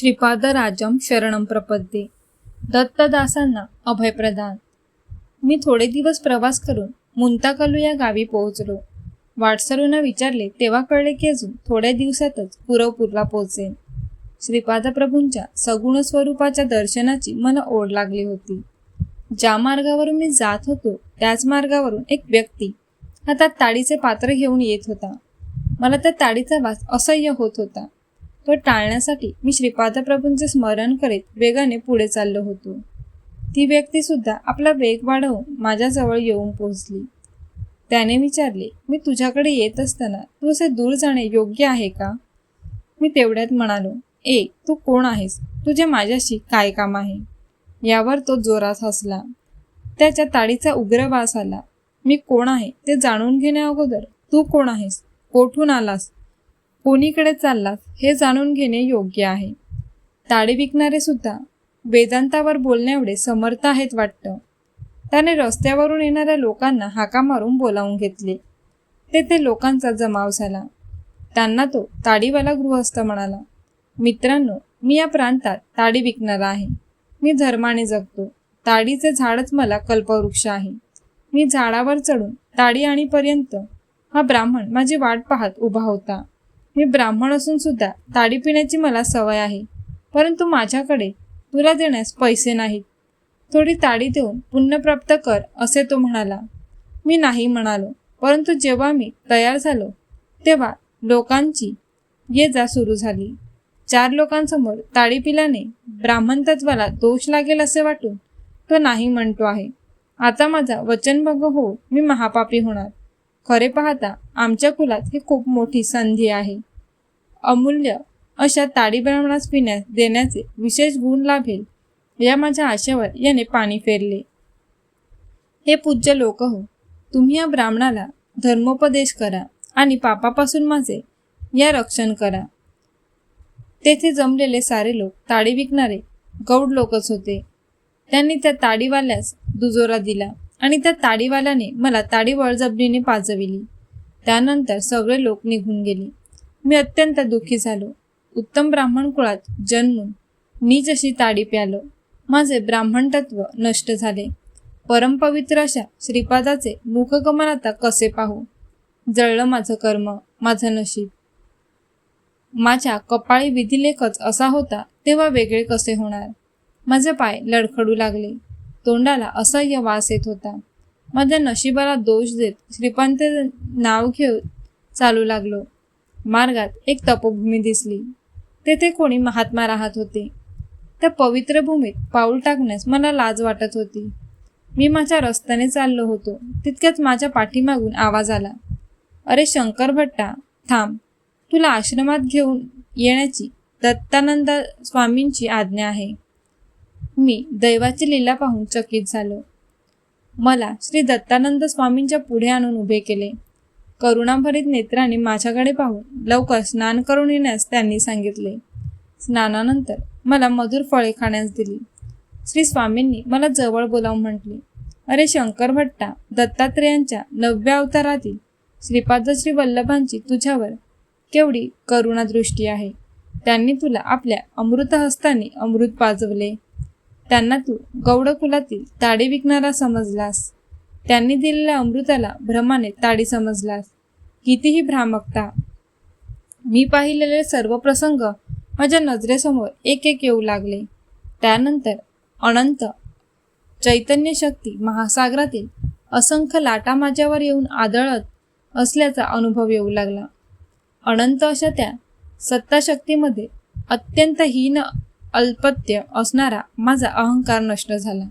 श्रीपादराजम शरणम प्रपद्ये. दत्तदासांना अभयप्रदान मी थोडे दिवस प्रवास करून मुंताकलू या गावी पोहोचलो. वाटसरूंना विचारले तेव्हा कळले की अजून थोड्या दिवसातच पुरवपूरला पोहोचेन. श्रीपादप्रभूंच्या सगुण स्वरूपाच्या दर्शनाची मला ओढ लागली होती. ज्या मार्गावरून मी जात होतो त्याच मार्गावरून एक व्यक्ती हातात ताडीचे पात्र घेऊन येत होता. मला त्या ताडीचा वास असह्य होत होता. तो टाळण्यासाठी मी श्रीपादप्रभूंचे स्मरण करीत वेगाने पुढे चाललो होतो. ती व्यक्ती सुद्धा आपला वेग वाढवून माझ्याजवळ येऊन पोहोचली. त्याने विचारले मी तुझ्याकडे येत असताना तू असे दूर जाणे योग्य आहे का? मी तेवढ्यात म्हणालो ए तू कोण आहेस? तुझे माझ्याशी काय काम आहे? यावर तो जोरात हसला. त्याच्या ताडीचा उग्र वास आला. मी कोण आहे? ते जाणून घेण्या अगोदर तू कोण आहेस? कोठून आलास? कोणीकडे चाललास हे जाणून घेणे योग्य आहे. ताडी विकणारे सुद्धा वेदांतावर बोलण्याएवढे समर्थ आहेत वाटतं. त्याने रस्त्यावरून येणाऱ्या लोकांना हाका मारून बोलावून घेतले. तेथे लोकांचा जमाव झाला. त्यांना तो ताडीवाला गृहस्थ म्हणाला मित्रांनो मी या प्रांतात ताडी विकणारा आहे. मी धर्माने जगतो. ताडीचे झाडच मला कल्पवृक्ष आहे. मी झाडावर चढून ताडी आणीपर्यंत हा ब्राह्मण माझी वाट पाहत उभा होता. मी ब्राह्मण असून सुद्धा ताडी पिण्याची मला सवय आहे. परंतु माझ्याकडे तुला देण्यास पैसे नाहीत. थोडी ताडी देऊन पुण्य प्राप्त कर असे तो म्हणाला. मी नाही म्हणालो परंतु जेव्हा मी तयार झालो तेव्हा लोकांची ये जा सुरू झाली. चार लोकांसमोर ताडी पिल्याने ब्राह्मण तत्वाला दोष लागेल असे वाटून तो नाही म्हणतो आहे. आता माझा वचनभंग हो मी महापापी होणार. खरे पाहता आमच्या कुलात ही खूप मोठी संधी आहे. अमूल्य अशा ताडी ब्राह्मणास पिण्यास देण्याचे विशेष गुण लाभेल या माझ्या आशेवर याने पाणी फेरले. हे पूज्य लोक हो तुम्ही या ब्राह्मणाला धर्मोपदेश करा आणि पापापासून माझे या रक्षण करा. तेथे जमलेले सारे लोक ताडी विकणारे गौड लोकच होते. त्यांनी त्या ताडीवाल्यास दुजोरा दिला. आणि त्या ताडीवाल्याने मला ताडी बळजबरीने पाजविली. त्यानंतर सगळे लोक निघून गेले. मी अत्यंत दुःखी झालो. उत्तम ब्राह्मण कुळात जन्मून मी जशी ताडी प्यालो माझे ब्राह्मण तत्व नष्ट झाले. परमपवित्र अशा श्रीपादाचे मुखगमन आता कसे पाहू? जळलं माझं कर्म माझं नशीब. माझ्या कपाळी विधिलेखच असा होता तेव्हा वेगळे कसे होणार? माझे पाय लडखडू लागले. तोंडाला असह्य वास येत होता. माझ्या नशिबाला दोष देत श्रीपंत नाव घेऊन चालू लागलो. मार्गात एक तपोभूमी दिसली. तेथे कोणी महात्मा राहत होते. त्या पवित्र भूमीत पाऊल टाकण्यास मला लाज वाटत होती. मी माझ्या रस्त्याने चाललो होतो. तितक्यात माझ्या पाठीमागून आवाज आला. अरे शंकर भट्टा थांब. तुला आश्रमात घेऊन येण्याची दत्तानंद स्वामींची आज्ञा आहे. मी दैवाची लीला पाहून चकित झालो. मला श्री दत्तानंद स्वामींच्या पुढे आणून उभे केले. करुणाभरीत नेत्राने माझ्याकडे पाहून लवकर स्नान करून येण्यास त्यांनी सांगितले. स्नानानंतर मला मधुर फळे खाण्यास दिली. श्री स्वामींनी मला जवळ बोलावून म्हटले अरे शंकर भट्टा दत्तात्रेयांच्या नवव्या अवतारातील श्रीपाद श्री वल्लभांची तुझ्यावर केवढी करुणादृष्टी आहे. त्यांनी तुला आपल्या अमृतहस्ताने अमृत पाजवले. त्यांना तू गौडकुलातील ताडी विकणारा समजलास. त्यांनी दिलेल्या अमृताला भ्रमाने ताडी समजलास. कितीही भ्रामकता. मी पाहिलेले सर्व प्रसंग माझ्या नजरेसमोर एक एक येऊ लागले. त्यानंतर अनंत चैतन्य शक्ती महासागरातील असंख्य लाटा माझ्यावर येऊन आदळत असल्याचा अनुभव येऊ लागला. अनंत अशा त्या सत्ताशक्तीमध्ये अत्यंत हीन अल्पत्य असणारा माझा अहंकार नष्ट झाला.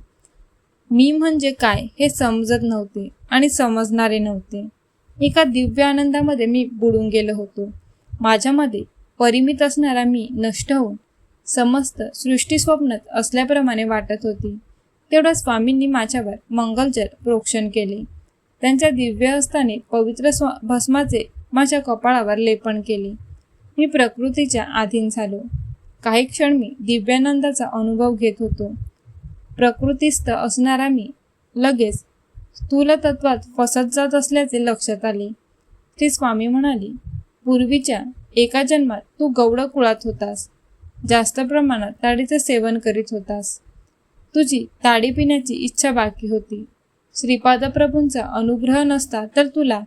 मी म्हणजे काय हे समजत नव्हते आणि समजणारे नव्हते. एका दिव्य आनंदामध्ये मी बुडून गेलो होतो. माझ्यामध्ये परिमित असणारा मी नष्ट होऊन समस्त सृष्टी स्वप्नात असल्याप्रमाणे वाटत होती. तेवढा स्वामींनी माझ्यावर मंगलजल प्रोक्षण केले. त्यांच्या दिव्य हस्ताने पवित्र स्व भस्माचे माझ्या कपाळावर लेपन केले. मी प्रकृतीच्या अधीन झालो. काही क्षण मी दिव्यानंदाचा अनुभव घेत होतो. प्रकृतीस्थ असणारा मी लगेच स्थूल तत्वात फसत जात असल्याचे लक्षात आले. ती स्वामी म्हणाली पूर्वीच्या एका जन्मात तू गौड कुळात होतास. जास्त प्रमाणात ताडीचे सेवन करीत होतास. तुझी ताडी पिण्याची इच्छा बाकी होती. श्रीपादप्रभूंचा अनुग्रह नसता तर तुला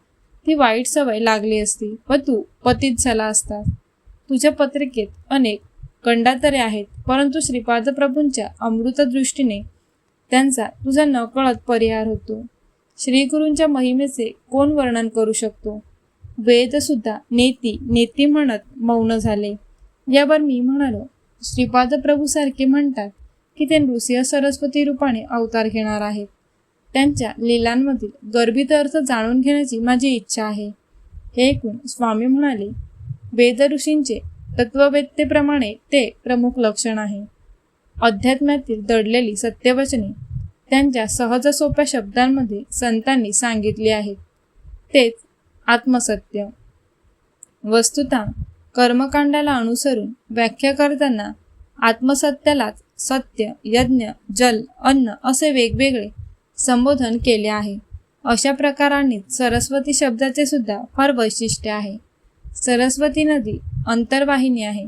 ती वाईट सवय लागली असती व तू पतित झाला असता. तुझ्या पत्रिकेत अनेक कंडातरे आहेत. परंतु श्रीपादप्रभूंच्या प्रभूंच्या अमृतदृष्टीने त्यांचा तुझा नकळत परिहार होतो. श्रीगुरूंच्या महिमेचे कोण वर्णन करू शकतो? वेदसुद्धा नेती नेती म्हणत मौन झाले. यावर मी म्हणालो श्रीपाद प्रभू सारखे म्हणतात की ते नृसिंह सरस्वती रूपाने अवतार घेणार आहेत. त्यांच्या लीलांमधील गर्भित अर्थ जाणून घेण्याची माझी इच्छा आहे. हे ऐकून स्वामी म्हणाले वेद ऋषींचे तत्ववेत्तेप्रमाणे ते प्रमुख लक्षण आहे. अध्यात्मातील दडलेली सत्यवचने त्यांच्या सहज सोप्या शब्दांमध्ये संतांनी सांगितली आहेत. तेच आत्मसत्य. वस्तुता कर्मकांडाला अनुसरून व्याख्या करताना आत्मसत्यालाच सत्य यज्ञ जल अन्न असे वेगवेगळे संबोधन केले आहे. अशा प्रकारांनी सरस्वती शब्दाचे सुद्धा फार वैशिष्ट्य आहे. सरस्वती नदी अंतर्वाहिनी आहे.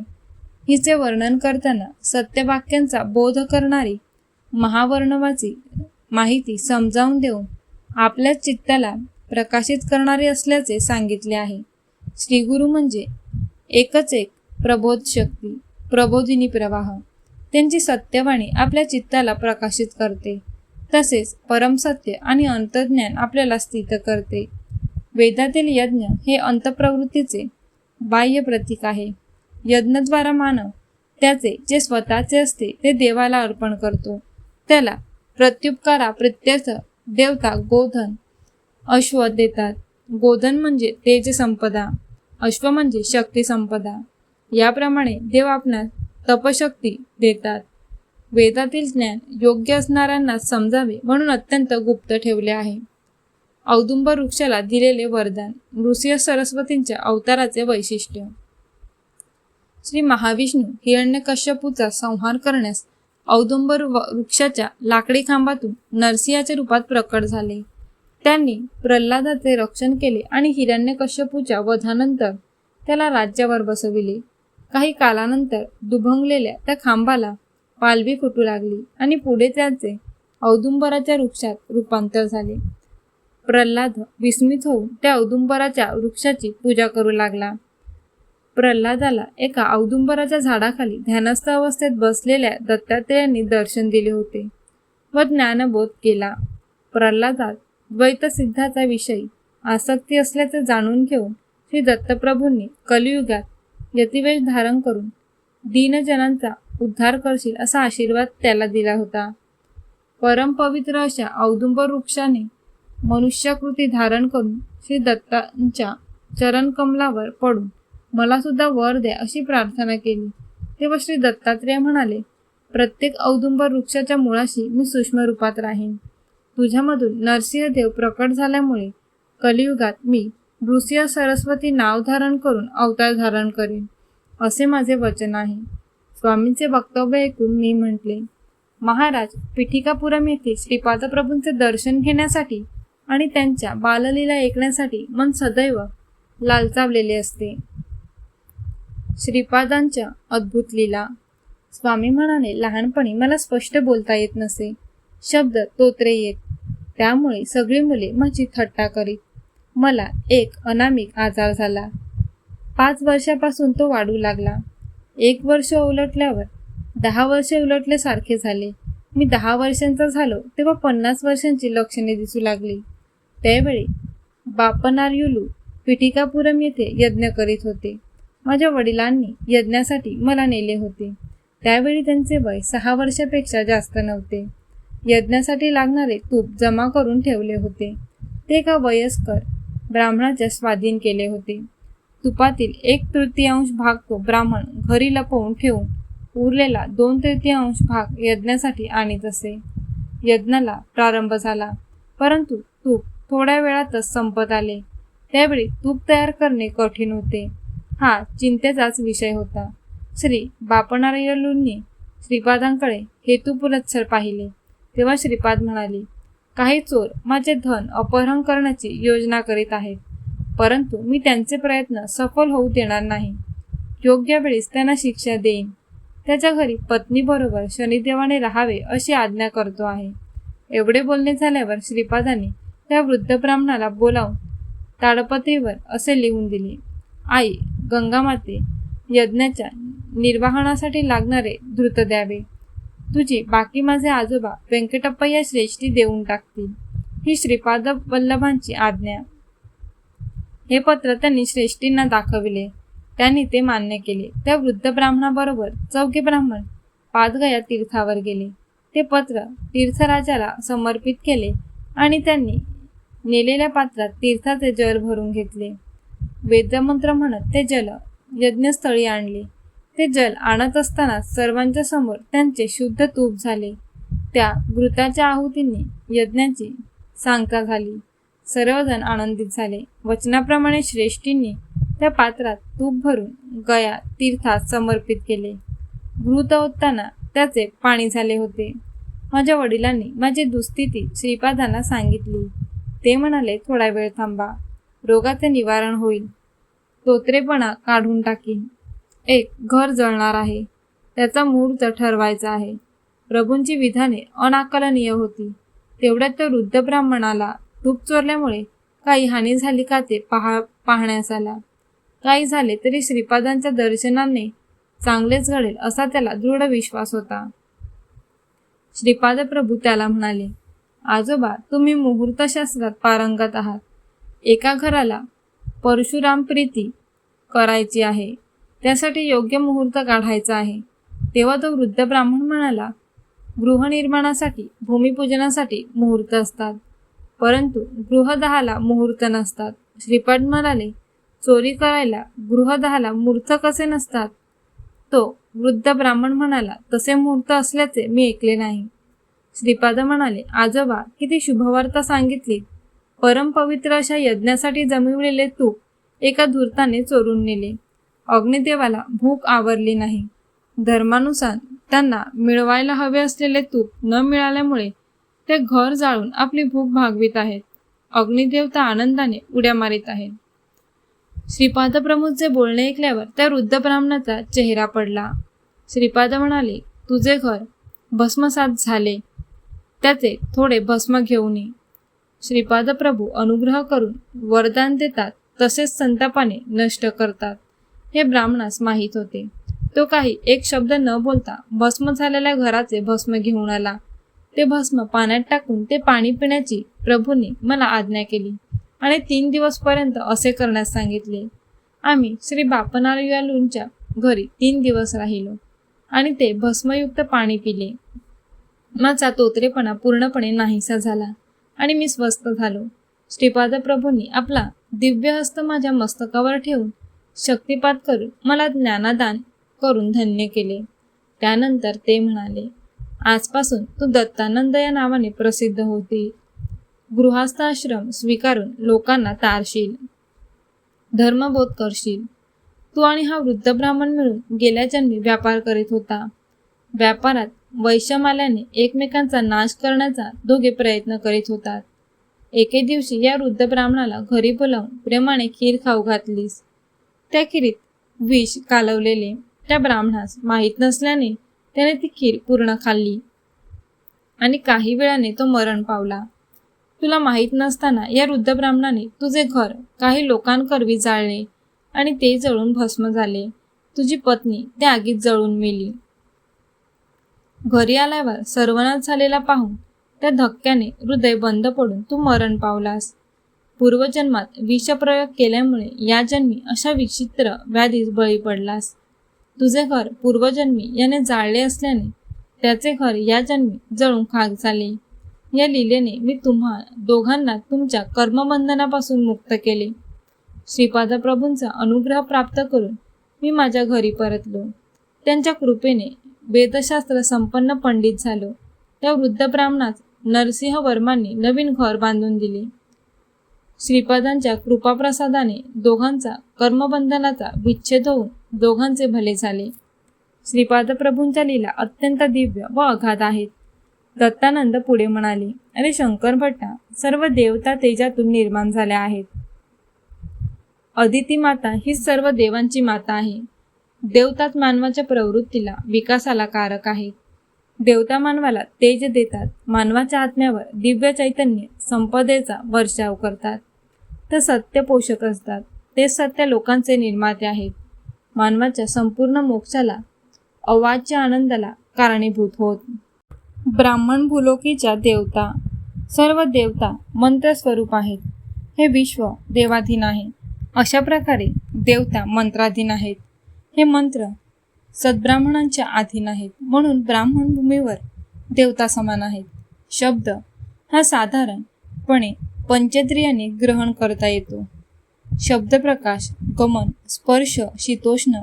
हिचे वर्णन करताना सत्यवाक्यांचा बोध करणारी महावर्णवाची माहिती समजावून देऊन आपल्या चित्ताला प्रकाशित करणारे असल्याचे सांगितले आहे. श्रीगुरु म्हणजे एकच एक प्रबोध शक्ती प्रबोधिनी प्रवाह. त्यांची सत्यवाणी आपल्या चित्ताला प्रकाशित करते. तसेच परमसत्य आणि अंतज्ञान आपल्याला स्थित करते. वेदातील यज्ञ हे अंतप्रवृत्तीचे बाह्य प्रतीक आहे. यज्ञद्वारा मानव त्याचे जे स्वतःचे असते ते देवाला अर्पण करतो. त्याला प्रत्युपकारा प्रत्यर्थ देवता गोधन अश्व देतात. गोधन म्हणजे तेज संपदा अश्व म्हणजे शक्ती संपदा. याप्रमाणे देव आपणास तपशक्ती देतात. वेदातील ज्ञान योग्य असणाऱ्यांना समजावे म्हणून अत्यंत गुप्त ठेवले आहे. औदुंब वृक्षाला दिलेले वरदान नृसिंह सरस्वतींच्या अवताराचे वैशिष्ट्य. श्री महाविष्णू हिरण्यकश्यपूचा संहार करण्यास औदुंबर वृक्षाच्या लाकडी खांबातून नरसिंहाच्या रूपात प्रकट झाले. त्यांनी प्रल्हादाचे रक्षण केले आणि हिरण्यकश्यपूच्या वधानंतर त्याला राज्यावर बसविले. काही कालानंतर दुभंगलेल्या त्या खांबाला पालवी फुटू लागली आणि पुढे त्याचे औदुंबराच्या वृक्षात रूपांतर झाले. प्रल्हाद विस्मित होऊन त्या औदुंबराच्या वृक्षाची पूजा करू लागला. प्रल्हादाला एका औदुंबराच्या झाडाखाली ध्यानस्थ अवस्थेत बसलेल्या दत्तात्रेयांनी दर्शन दिले होते व ज्ञानबोध केला. प्रल्हादात द्वैतसिद्धाचा विषयी आसक्ती असल्याचे जाणून घेऊन श्री दत्तप्रभूंनी कलियुगात यतिवेश धारण करून दीनजनांचा उद्धार करशील असा आशीर्वाद त्याला दिला होता. परमपवित्र अशा औदुंबर वृक्षाने मनुष्याकृती धारण करून श्री दत्तांच्या चरणकमलावर पडून मला सुद्धा वर द्या अशी प्रार्थना केली. तेव्हा श्री दत्तात्रेय म्हणाले प्रत्येक औदुंबर वृक्षाच्या मुळाशी मी सूक्ष्म रूपात राहीन. तुझ्यामधून नरसिंहदेव प्रकट झाल्यामुळे कलियुगात मी नृसिंह सरस्वती नाव धारण करून अवतार धारण करेन असे माझे वचन आहे. स्वामींचे वक्तव्य ऐकून मी म्हटले महाराज पिठिकापुरम येथे श्रीपादप्रभूंचे दर्शन घेण्यासाठी आणि त्यांच्या बाललीला ऐकण्यासाठी मन सदैव लालचावलेले असते. श्रीपादांच्या अद्भुत लीला. स्वामी म्हणाले लहानपणी मला स्पष्ट बोलता येत नसे. शब्द तोत्रे येत. त्यामुळे सगळी मुले माझी थट्टा करीत. मला एक अनामिक आजार झाला. पाच वर्षापासून तो वाढू लागला. एक वर्ष उलटल्यावर दहा वर्षे उलटल्यासारखे झाले. मी दहा वर्षांचा झालो तेव्हा पन्नास वर्षांची लक्षणे दिसू लागली. त्यावेळी बापनार्युलू पिठिकापुरम येथे यज्ञ करीत होते. माझ्या वडिलांनी यज्ञासाठी मला नेले होते. त्यावेळी त्यांचे वय सहा वर्षापेक्षा जास्त नव्हते. यज्ञासाठी लागणारे तूप जमा करून ठेवले होते. ते एका वयस्कर ब्राह्मणाच्या स्वाधीन केले होते. तुपातील एक तृतीयांश भाग तो ब्राह्मण घरी लपवून ठेवून उरलेला दोन तृतीयांश भाग यज्ञासाठी आणीत असे. यज्ञाला प्रारंभ झाला. परंतु तूप थोड्या वेळातच संपत आले. त्यावेळी तूप तयार करणे कठीण होते. हा चिंतेचाच विषय होता. श्री बापनारायणूंनी श्रीपादांकडे हेतुपुरत्सर पाहिले. तेव्हा श्रीपाद म्हणाले काही चोर माझे धन अपहरण करण्याची योजना करीत आहेत. परंतु मी त्यांचे प्रयत्न सफल होऊ देणार नाही. योग्य वेळीस त्यांना शिक्षा देईन. त्याच्या घरी पत्नीबरोबर शनिदेवाने राहावे अशी आज्ञा करतो आहे. एवढे बोलणे झाल्यावर श्रीपादांनी त्या वृद्ध ब्राह्मणाला बोलावून ताडपत्रीवर असे लिहून दिले आई गंगामाते यज्ञाच्या निर्वाहनासाठी लागणारे धृत द्यावे. तुझी बाकी माझे आजोबा व्यंकटप्पय्या श्रेष्ठी देऊन टाकतील. ही श्रीपाद वल्लभांची आज्ञा. हे पत्र त्यांनी श्रेष्ठींना दाखविले. त्यांनी ते मान्य केले. त्या वृद्ध ब्राह्मणाबरोबर चौघे ब्राह्मण पादगया तीर्थावर गेले. ते पत्र तीर्थराजाला समर्पित केले आणि त्यांनी नेलेल्या पात्रात तीर्थाचे जल भरून घेतले. वेदमंत्र म्हणत ते जल यज्ञस्थळी आणले. ते जल आणत असताना सर्वांच्या समोर त्यांचे शुद्ध तूप झाले. त्या घृताच्या आहुतींनी यज्ञाची सांगता झाली. सर्वजण आनंदित झाले. वचनाप्रमाणे श्रेष्ठींनी त्या पात्रात तूप भरून गया तीर्थात समर्पित केले. घृत ओतताना त्याचे पाणी झाले होते. माझ्या वडिलांनी माझी दुस्थिती श्रीपादांना सांगितली. ते म्हणाले थोडा वेळ थांबा. रोगाचे निवारण होईल. तोत्रेपणा काढून टाकीन. एक घर जळणार आहे. त्याचा मुहूर्त ठरवायचा आहे. प्रभूंची विधाने अनाकलनीय होती. तेवढ्यात तो वृद्ध ब्राह्मणाला तूप चोरल्यामुळे काही हानी झाली का ते पहा पाहण्यास आला. काही झाले तरी श्रीपादांच्या दर्शनाने चांगलेच घडेल असा त्याला दृढ विश्वास होता. श्रीपाद प्रभू त्याला म्हणाले आजोबा तुम्ही मुहूर्तशास्त्रात पारंगत आहात. एका घराला परशुराम प्रीती करायची आहे. त्यासाठी योग्य मुहूर्त काढायचा आहे. तेव्हा तो वृद्ध ब्राह्मण म्हणाला गृहनिर्माणासाठी भूमिपूजनासाठी मुहूर्त असतात. परंतु गृहदहाला मुहूर्त नसतात. श्रीपाद म्हणाले चोरी करायला गृहदहाला मूर्त कसे नसतात? तो वृद्ध ब्राह्मण म्हणाला तसे मुहूर्त असल्याचे मी ऐकले नाही. श्रीपाद म्हणाले आजोबा किती शुभवार्ता सांगितली. परमपवित्र अशा यज्ञासाठी जमविलेले तूप एका धूर्ताने चोरून नेले. अग्निदेवाला भूक आवरली नाही. धर्मानुसार त्यांना मिळवायला हवे असलेले तूप न मिळाल्यामुळे ते घर जाळून आपली भूक भागवित आहेत. अग्निदेवता आनंदाने उड्या मारित आहेत. श्रीपाद प्रमुखचे बोलणे ऐकल्यावर त्या वृद्ध ब्राह्मणाचा चेहरा पडला. श्रीपाद म्हणाले तुझे घर भस्मसात झाले. त्याचे थोडे भस्म घेऊन ये. श्रीपाद प्रभू अनुग्रह करून वरदान देतात तसेच संतापाने नष्ट करतात. हे ब्राह्मणास माहीत होते. तो काही एक शब्द न बोलता भस्म झालेल्या घराचे भस्म घेऊन आला. ते भस्म पाण्यात टाकून ते पाणी पिण्याची प्रभूंनी मला आज्ञा केली आणि तीन दिवसपर्यंत असे करण्यास सांगितले. आम्ही श्री बापनालयालूंच्या घरी तीन दिवस राहिलो आणि ते भस्मयुक्त पाणी पिले. माझा तोत्रेपणा पूर्णपणे नाहीसा झाला आणि मी स्वस्थ झालो. श्रीपाद प्रभूंनी आपला दिव्य हस्त माझ्या मस्तकावर ठेवून शक्तिपात करून मला ज्ञानादान करून धन्य केले. त्यानंतर ते म्हणाले आजपासून तू दत्तानंद या नावाने प्रसिद्ध होती. गृहस्थाश्रम स्वीकारून लोकांना तारशील. धर्मबोध करशील. तू आणि हा वृद्ध ब्राह्मण मिळून गेल्या जन्मी व्यापार करीत होता. व्यापारात वैषमाल्याने एकमेकांचा नाश करण्याचा दोघे प्रयत्न करीत होतात. एके दिवशी या वृद्ध ब्राह्मणाला घरी बोलावून प्रेमाने खीर खाऊ घातलीस. त्या खिरीत विष कालवलेले त्या ब्राह्मणास माहीत नसल्याने त्याने ती खीर पूर्ण खाल्ली आणि काही वेळाने तो मरण पावला. तुला माहीत नसताना या वृद्ध ब्राह्मणाने तुझे घर काही लोकांकरवी जाळले आणि ते जळून भस्म झाले. तुझी पत्नी त्या आगीत जळून मेली. घरी आल्यावर सर्वनाश झालेला पाहून त्या धक्क्याने हृदय बंद पडून तू मरण पावलास. पूर्वजन्मात विषप्रयोग केल्यामुळे या जन्मी अशा विचित्र व्याधीस बळी पडलास. तुझे घर पूर्वजन्मी याने जाळले असल्याने त्याचे घर या जन्मी जळून खाक झाले. या लिलेने मी तुम्हा दोघांना तुमच्या कर्मबंधनापासून मुक्त केले. श्रीपाद प्रभूंचा अनुग्रह प्राप्त करून मी माझ्या घरी परतलो. त्यांच्या कृपेने वेदशास्त्र संपन्न पंडित झालो. त्या वृद्ध ब्राह्मणास नरसिंह वर्मांनी नवीन घर बांधून दिले. श्रीपादांच्या कृपाप्रसादाने दोघांचा कर्मबंधनाचा विच्छेद होऊन दोघांचे भले झाले. श्रीपाद प्रभूंच्या लीला अत्यंत दिव्य व अगाध आहेत. दत्तानंद पुढे म्हणाले अरे शंकर भट्टा सर्व देवता तेजातून निर्माण झाल्या आहेत. अदिती माता ही सर्व देवांची माता आहे. देवताच मानवाच्या प्रवृत्तीला विकासाला कारक आहेत देवता मानवाला तेज देतात मानवाच्या आत्म्यावर दिव्य चैतन्य संपदेचा वर्षाव करतात. ते सत्य पोषक असतात ते सत्य लोकांचे निर्माते आहेत. मानवाच्या संपूर्ण मोक्षाला अवाच्य आनंदाला कारणीभूत होत. ब्राह्मण भूलोकीच्या देवता सर्व देवता मंत्रस्वरूप आहेत. हे विश्व देवाधीन आहे. अशा प्रकारे देवता मंत्राधीन आहेत. हे मंत्र सद्ब्राह्मणांच्या अधीन आहेत म्हणून ब्राह्मण भूमीवर देवता समान आहेत. शब्द हा साधारणपणे पंचेंद्रियाने ग्रहण करता येतो. शब्दप्रकाश गमन स्पर्श शीतोष्ण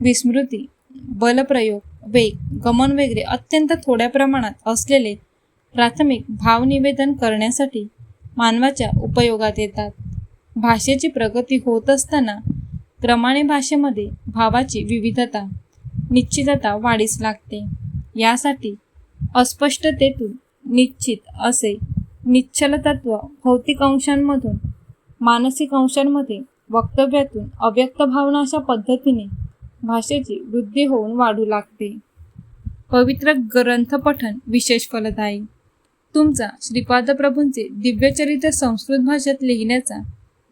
विस्मृती बलप्रयोग वेग गमन वगैरे अत्यंत थोड्या प्रमाणात असलेले प्राथमिक भावनिवेदन करण्यासाठी मानवाच्या उपयोगात येतात. भाषेची प्रगती होत असताना क्रमाने भाषेमध्ये भावाची विविधता निश्चितता वाढीस लागते. यासाठी अस्पष्टतेतून निश्चित असे निश्चल तत्व भौतिक अंशांमधून मानसिक अंशांमध्ये वक्तव्यातून अव्यक्त भावना अशा पद्धतीने भाषेची वृद्धी होऊन वाढू लागते. पवित्र ग्रंथपठन विशेष फलदायी. तुमचा श्रीपाद प्रभूंचे दिव्यचरित्र संस्कृत भाषेत लिहिण्याचा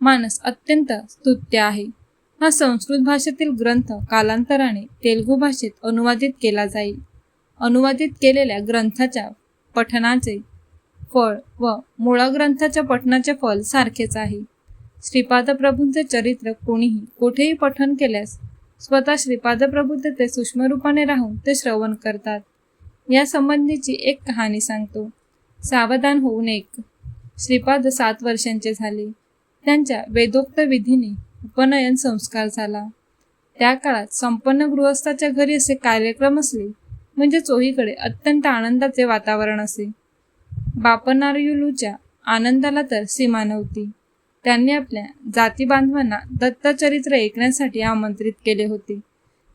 मानस अत्यंत स्तुत्य आहे. हा संस्कृत भाषेतील ग्रंथ कालांतराने तेलुगू भाषेत अनुवादित केला जाईल. अनुवादित केलेल्या ग्रंथाच्या पठनाचे फळ व मूळ ग्रंथाच्या पठनाचे फल सारखेच आहे. श्रीपाद प्रभूंचे चरित्र कोणीही कुठेही पठन केल्यास स्वतः श्रीपादप्रभू तेथे सूक्ष्म रूपाने राहून ते श्रवण करतात. या संबंधीची एक कहाणी सांगतो. सावधान होऊन एक. श्रीपाद सात वर्षांचे झाले. त्यांच्या वेदोक्त विधीने उपनयन संस्कार झाला. त्या काळात संपन्न गृहस्थाच्या घरी असे कार्यक्रम असले म्हणजे चोहीकडे अत्यंत आनंदाचे वातावरण असे. बापनारयुलूच्या आनंदाला तर सीमा नव्हती. त्यांनी आपल्या जाती बांधवांना दत्तचरित्र ऐकण्यासाठी आमंत्रित केले होते.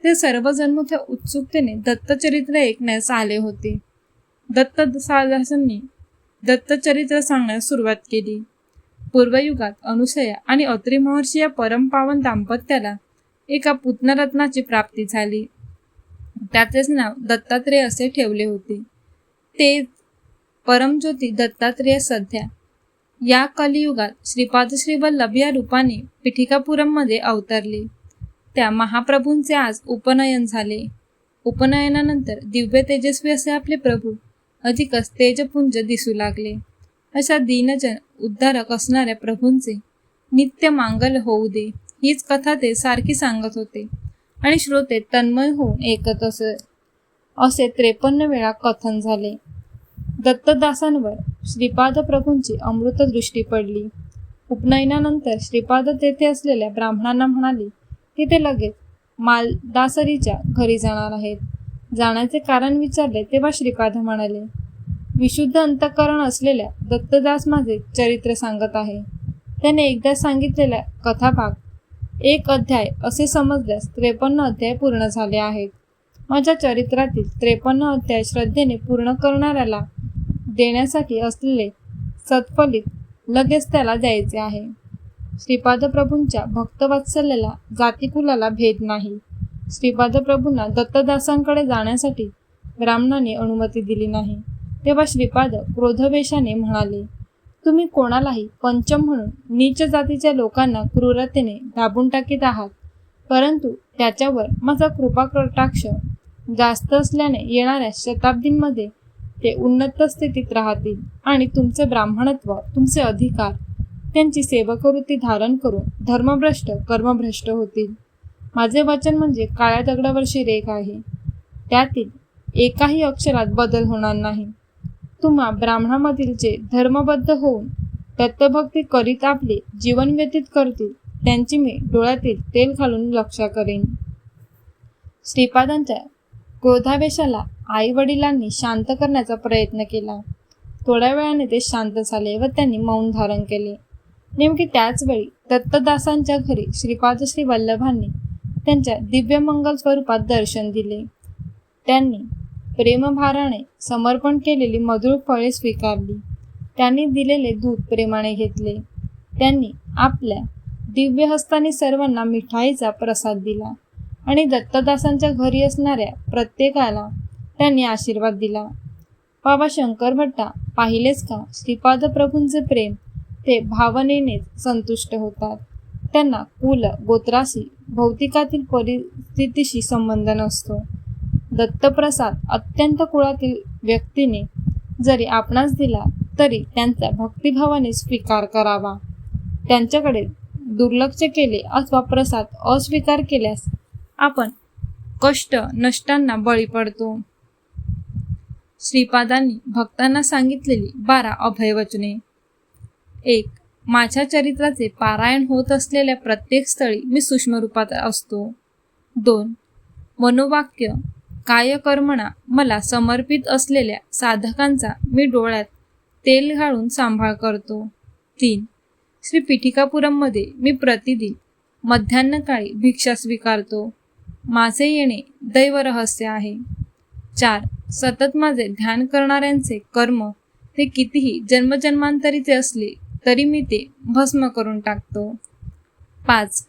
ते सर्वजण मोठ्या उत्सुकतेने दत्तचरित्र ऐकण्यास आले होते. दत्त सादासांनी दत्तचरित्र सांगण्यास सुरुवात केली. पूर्वयुगात अनुसया आणि अत्रिमहर्षी या परमपावन दाम्पत्याला एका पुतनरत्नाची प्राप्ती झाली. त्याचेच नाव दत्तात्रेय असे ठेवले होते. ते परमज्योती दत्तात्रेय सध्या या कलियुगात श्रीपाद श्री या रूपाने पिठिकापुरममध्ये अवतरले. त्या महाप्रभूंचे आज उपनयन झाले. उपनयनानंतर दिव्य तेजस्वी असे आपले प्रभू अधिकच तेजपुंज दिसू लागले. अशा दीनजन उद्धारक असणाऱ्या प्रभूंचे नित्य मांगल होऊ दे हीच कथा ते सारखी सांगत होते. आणि श्रोते तन्मय होऊन ऐकत असे असे त्रेपन्न वेळा कथन झाले. दत्तदासांवर श्रीपाद प्रभूंची अमृत दृष्टी पडली. उपनयनानंतर श्रीपाद तेथे असलेल्या ब्राह्मणांना म्हणाले की ते लगेच मालदासरीच्या घरी जाणार आहेत. जाण्याचे कारण विचारले तेव्हा श्रीपाद म्हणाले विशुद्ध अंतकरण असलेल्या दत्तदास माझे चरित्र सांगत आहे. त्याने एकदा सांगितलेल्या कथाभाग एक अध्याय असे समजल्यास त्रेपन्न अध्याय पूर्ण झाले आहेत. माझ्या चरित्रातील त्रेपन्न अध्याय श्रद्धेने पूर्ण करणाऱ्याला देण्यासाठी असलेले सत्फलित लगेच त्याला द्यायचे आहे. श्रीपाद प्रभूंच्या भक्तवात्सल्याला जातीकुलाला भेद नाही. श्रीपाद प्रभूंना दत्तदासांकडे जाण्यासाठी ब्राह्मणाने अनुमती दिली नाही. तेव्हा श्रीपाद क्रोधवेशाने म्हणाले तुम्ही कोणालाही पंचम म्हणून नीच जातीच्या लोकांना क्रूरतेने दाबून टाकीत आहात. परंतु त्याच्यावर माझा कृपा कटाक्ष जास्त असल्याने येणाऱ्या शताब्दींमध्ये ते उन्नत स्थितीत राहतील आणि तुमचे ब्राह्मणत्व तुमचे अधिकार त्यांची सेवकवृत्ती धारण करून धर्मभ्रष्ट कर्मभ्रष्ट होतील. माझे वचन म्हणजे काळ्या दगडावरची रेख आहे. त्यातील एकाही अक्षरात बदल होणार नाही. तुम्हा ब्राह्मणामधील जे धर्मबद्ध होऊन दत्तभक्ती करीत आपले जीवन व्यतीत करतील त्यांची मी डोळ्यातील तेल घालून लक्ष करेन. श्रीपादांच्या क्रोधावेशाला आई वडिलांनी शांत करण्याचा प्रयत्न केला. थोड्या वेळाने ते शांत झाले व त्यांनी मौन धारण केले. नेमके त्याच वेळी दत्तदासांच्या घरी श्रीपाद श्री वल्लभांनी त्यांच्या दिव्यमंगल स्वरूपात दर्शन दिले. त्यांनी प्रेमभाराने समर्पण केलेली मधुर फळे स्वीकारली. त्यांनी दिलेले दूध प्रेमाने घेतले. त्यांनी आपल्या दिव्य हस्ताने सर्वांना मिठाईचा प्रसाद दिला आणि दत्तदासांच्या घरी असणाऱ्या प्रत्येकाला त्यांनी आशीर्वाद दिला. बाबा शंकर भट्टा पाहिलेच का श्रीपाद प्रभूंचे प्रेम? ते भावनेनेच संतुष्ट होतात. त्यांना कुल गोत्राशी भौतिकातील परिस्थितीशी संबंध नसतो. दत्तप्रसाद अत्यंत कुळातील व्यक्तीने जरी आपणास दिला तरी त्यांचा भक्तिभावाने स्वीकार करावा. त्यांच्याकडे दुर्लक्ष केले अथवा प्रसाद अस्वीकार केल्यास आपण कष्ट नष्टांना बळी पडतो. श्रीपादांनी भक्तांना सांगितलेली बारा अभयवचने एक माझ्या चरित्राचे पारायण होत असलेल्या प्रत्येक स्थळी मी सूक्ष्म रूपात असतो. दोन मनोवाक्य कायकर्मणा मला समर्पित असलेल्या साधकांचा मी डोळ्यात तेल घालून सांभाळ करतो. तीन. श्री पिठिकापुरममध्ये मी प्रतिदिन मध्यान्हकाळी भिक्षा स्वीकारतो. माझे येणे दैवरहस्य आहे. चार. सतत माझे ध्यान करणाऱ्यांचे कर्म ते कितीही जन्मजन्मांतरीचे असले तरी मी ते भस्म करून टाकतो. पाच.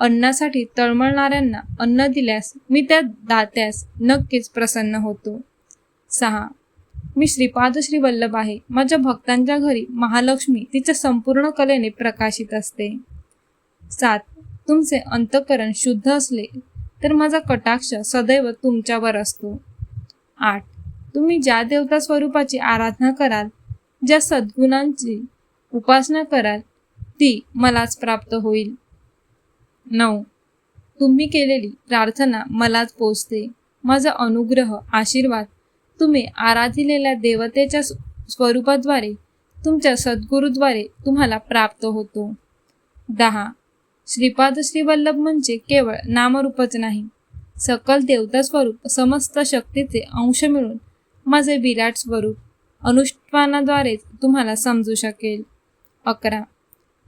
अन्नासाठी तळमळणाऱ्यांना अन्न दिल्यास मी त्या दात्यास नक्कीच प्रसन्न होतो. सहा. मी श्रीपाद श्री वल्लभ आहे माझ्या भक्तांच्या घरी महालक्ष्मी तिच्या संपूर्ण कलेने प्रकाशित असते. सात. तुमचे अंतकरण शुद्ध असले तर माझा कटाक्ष सदैव तुमच्यावर असतो. आठ. तुम्ही ज्या देवता स्वरूपाची आराधना कराल ज्या सद्गुणांची उपासना कराल ती मलाच प्राप्त होईल. नऊ. तुम्ही केलेली प्रार्थना मलाच पोचते. माझा अनुग्रह आशीर्वाद. तुम्ही आराधिलेल्या देवतेच्या स्वरूपाद्वारे तुमच्या सद्गुरूद्वारे तुम्हाला प्राप्त होतो. दहा. श्रीपाद श्रीवल्लभ म्हणजे केवळ नामरूपच नाही. सकल देवता स्वरूप समस्त शक्तीचे अंश मिळून माझे विराट स्वरूप अनुष्ठानाद्वारेच तुम्हाला समजू शकेल. अकरा.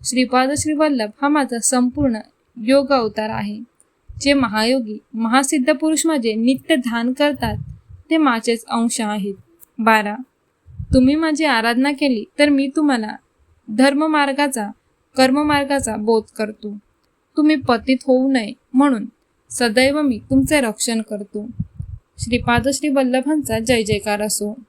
श्रीपाद श्रीवल्लभ हा माझा संपूर्ण योग अवतार आहे. जे महायोगी महासिद्ध पुरुष माझे नित्य ध्यान करतात ते माझेच अंश आहेत. बारा. तुम्ही माझी आराधना केली तर मी तुम्हाला धर्ममार्गाचा कर्ममार्गाचा बोध करतो. तुम्ही पतित होऊ नये म्हणून सदैव मी तुमचे रक्षण करतो. श्रीपाद श्री वल्लभांचा जय जयकार असो.